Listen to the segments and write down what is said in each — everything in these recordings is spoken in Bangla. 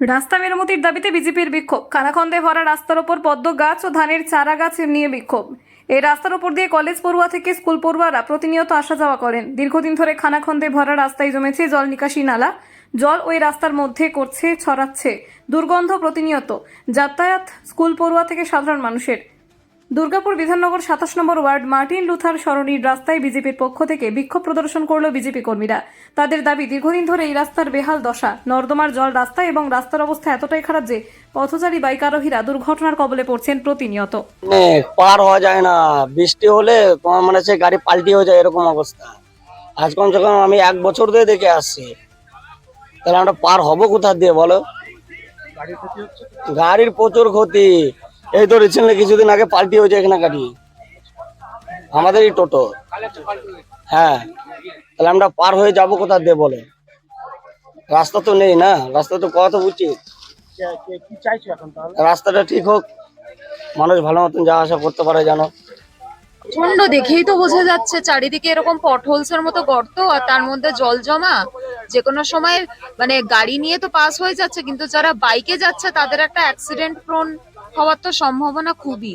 রাস্তা মেরামতির দাবিতে বিজেপির বিক্ষোভ। কানাখন্দে ভরা রাস্তার ওপর পদ্ম গাছ ও ধানের চারা গাছ নিয়ে বিক্ষোভ। এই রাস্তার ওপর দিয়ে কলেজ পড়ুয়া থেকে স্কুল পড়ুয়ারা প্রতিনিয়ত আসা যাওয়া করেন। দীর্ঘদিন ধরে খানাখন্দে ভরা রাস্তায় জমেছে জল নিকাশি নালা। জল ওই রাস্তার মধ্যে করছে, ছড়াচ্ছে। দুর্গন্ধ প্রতিনিয়ত। যাতায়াত স্কুল পড়ুয়া থেকে সাধারণ মানুষের। দুর্গাপুর বিধাননগর সাতাশ নম্বর ওয়ার্ড মার্টিন লুথার সরণির রাস্তায় বিজেপির পক্ষ থেকে বিক্ষোভ প্রদর্শন করল বিজেপি কর্মীরা। তাদের দাবি, দীর্ঘদিন ধরে এই রাস্তার বেহাল দশা, নর্দমার জল রাস্তায় এবং রাস্তার অবস্থা এতটাই খারাপ যে পথচারী বাইক আরোহীরা দুর্ঘটনার কবলে পড়ছেন প্রতিনিয়ত। মানে পার হওয়া যায় না, বৃষ্টি হলে তোমার মানে হচ্ছে গাড়ি পাল্টি হয়ে যায় এরকম অবস্থা। আজ কম আমি এক বছর ধরে দেখে আসছি। তাহলে আমরা পার হব কোথা দিয়ে বলো? গাড়ির প্রচুর ক্ষতি। এই তো রিসেন্টলি কিছুদিন আগে পাল্টি হয়েছে এখানে গাড়ি আমাদেরই টোটো। হ্যাঁ। তাহলে আমরা পার হয়ে যাব কোথা দিয়ে বলে? রাস্তা তো নেই না? রাস্তা তো কত উচিত। রাস্তাটা ঠিক হোক। মানুষ ভালো মতন যাওয়া আসা করতে পারে জানো। প্রচণ্ড দেখেই তো বোঝা যাচ্ছে, চারিদিকে এরকম পটহোলস এর মতো গর্ত আর তার মধ্যে জল জমা। যে কোনো সময় মানে গাড়ি নিয়ে তো পাস হয়ে যাচ্ছে, কিন্তু যারা বাইকে যাচ্ছে, তাদের একটা অ্যাক্সিডেন্ট প্রোন হওয়ার তো সম্ভাবনা খুবই।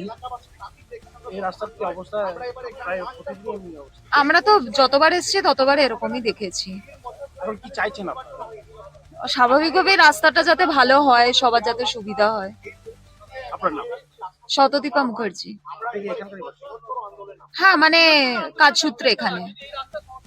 আমরা তো যতবার এসেছি ততবার এরকমই দেখেছি। এখন কি স্বাভাবিকভাবে রাস্তাটা যাতে ভালো হয় সবার যাতে সুবিধা হয়। শতদীপা মুখার্জি। হ্যাঁ মানে কাজ সূত্রে এখানে।